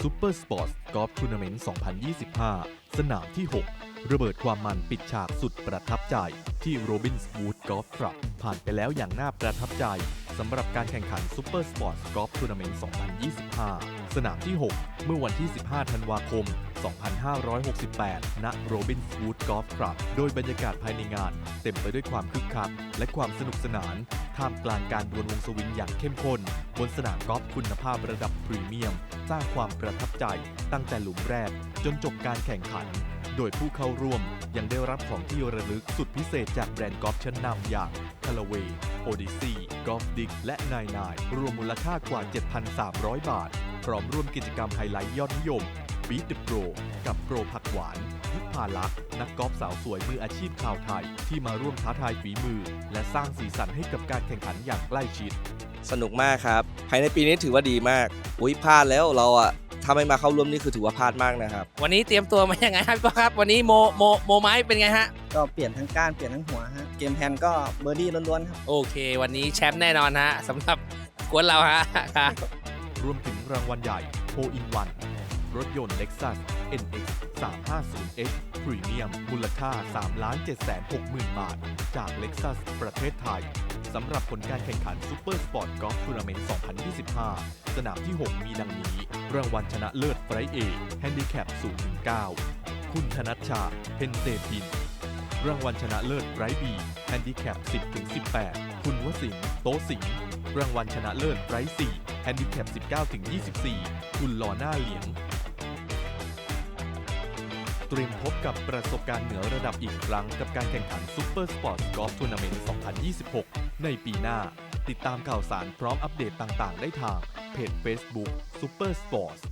Super Sports Golf Tournament 2025 สนามที่ 6 ระเบิดความมันปิดฉากสุดประทับใจ ที่ Robins Wood Golf Club ผ่านไปแล้วอย่างน่าประทับใจสำหรับการแข่งขัน Super Sports Golf Tournament 2025 สนามที่ 6 เมื่อวันที่ 15 ธันวาคม 2568ณ Robins Wood Golf Club โดยบรรยากาศภายในงาน เต็มไปด้วยความคึกคัก และความสนุกสนาน ท่ามกลางการดวลวงสวิงอย่างเข้มข้น บนสนามกอล์ฟคุณภาพระดับพรีเมียม สร้างความประทับใจตั้งแต่หลุมแรกจนจบการแข่งขัน โดยผู้เข้าร่วมยังได้รับของที่ระลึกสุดพิเศษจากแบรนด์กอล์ฟชั้นนำอย่าง c a l a w a y Odyssey Golf Dick และนายนายรวมมูลค่ากว่า 7,300 บาท พร้อมร่วมกิจกรรมไฮไลท์ยอดนิยม Beat the Pro กับโปรผักหวาน ยุพาลักษณ์นักกอล์ฟสาวสวยมืออาชีพชาวไทย ที่มาร่วมท้าทายฝีมือ และสร้างสีสันให้กับการแข่งขันอย่างใกล้ชิด สนุกมากครับภายในปีนี้ถือว่าดีมาก อุ้ยพลาดแล้วเราอะถ้าไม่มาเข้าร่วมนี่คือถือว่าพลาดมากนะครับ วันนี้เตรียมตัวมาอย่างไงครับพี่ป๊อกครับ วันนี้โมโมโมไม้เป็นไงฮะ ก็เปลี่ยนทั้งก้านเปลี่ยนทั้งหัวฮะ เกมแพลนก็เบอร์ดี้ล้วนๆครับ โอเค วันนี้แชมป์แน่นอนฮะสำหรับกวนเราฮะครับรวมถึงรางวัลใหญ่ h o in One รถยนต์ Lexus NX 350H Premium มูลค่า 3 7 6 0 0 0 0 บาท จาก Lexus ประเทศไทย สำหรับผลการแข่งขัน Super Sport Golf Tournament 2025 สนามที่ 6 มีดังนี้ รางวัลชนะเลิศไฟเอ Handicap 0-9 คุณธนัชชา เพนเตพิน รางวัลชนะเลิศไรบีแฮนดิแคป10-18 คุณวสินโตสิงรางวัลชนะเลิศไรสี่แฮนดิแคป19-24 คุณลอหน้าเหลียง เตรียมพบกับประสบการณ์เหนือระดับอีกครั้งกับการแข่งขันซ u เปอร์สปอร์ตกอล์ฟทัวร์นาเมนต์ 2026 ในปีหน้า ติดตามข่าวสารพร้อมอัปเดตต่างๆ ได้ทางเพจ Facebook Super Sports